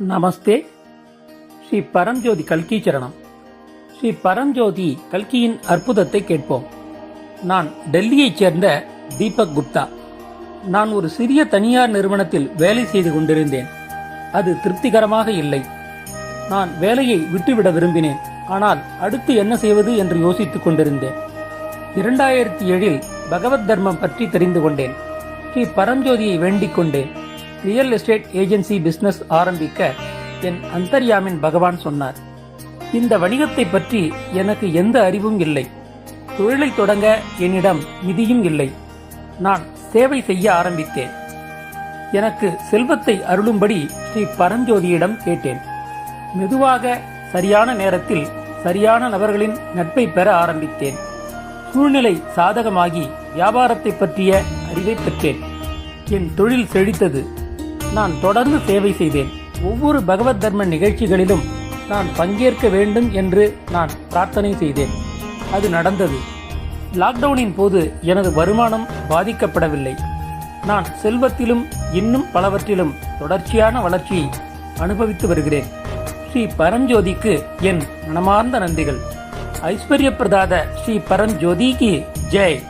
நமஸ்தே. ஸ்ரீ பரஞ்சோதி கல்கி சரணம் ஸ்ரீ பரஞ்சோதி கல்கியின் அற்புதத்தை கேட்போம். நான் டெல்லியைச் சேர்ந்த தீபக் குப்தா. நான் ஒரு சிறிய தனியார் நிறுவனத்தில் வேலை செய்து கொண்டிருந்தேன். அது திருப்திகரமாக இல்லை. நான் வேலையை விட்டுவிட விரும்பினேன். ஆனால் அடுத்து என்ன செய்வது என்று யோசித்துக் கொண்டிருந்தேன். இரண்டாயிரத்தி ஏழில் பகவத் தர்மம் பற்றி தெரிந்து கொண்டேன். ஸ்ரீ பரஞ்சோதியை வேண்டிக் கொண்டேன். ரியல் எஸ்டேட் ஏஜென்சி பிஸ்னஸ் ஆரம்பிக்க என் அந்தர்யாமின் பகவான் சொன்னார். இந்த வணிகத்தை பற்றி எனக்கு எந்த அறிவும் இல்லை. தொழிலை தொடங்க என்னிடம் நிதியும் இல்லை. நான் சேவை செய்ய ஆரம்பித்தேன். எனக்கு செல்வத்தை அருளும்படி ஸ்ரீ பரஞ்சோதியிடம் கேட்டேன். மெதுவாக சரியான நேரத்தில் சரியான நபர்களின் நட்பை பெற ஆரம்பித்தேன். சூழ்நிலை சாதகமாகி வியாபாரத்தை பற்றிய அறிவை பெற்றேன். என் தொழில் செழித்தது. நான் தொடர்ந்து சேவை செய்தேன் ஒவ்வொரு பகவத் தர்ம நிகழ்ச்சிகளிலும் நான் பங்கேற்க வேண்டும் என்று நான் பிரார்த்தனை செய்தேன். அது நடந்தது. லாக்டவுனின் போது எனது வருமானம் பாதிக்கப்படவில்லை. நான் செல்வத்திலும் இன்னும் பலவற்றிலும் தொடர்ச்சியான வளர்ச்சியை அனுபவித்து வருகிறேன். ஸ்ரீ பரஞ்சோதிக்கு என் மனமார்ந்த நன்றிகள். ஐஸ்வர்ய பிரதாத ஸ்ரீ பரஞ்சோதிக்கு ஜெய்.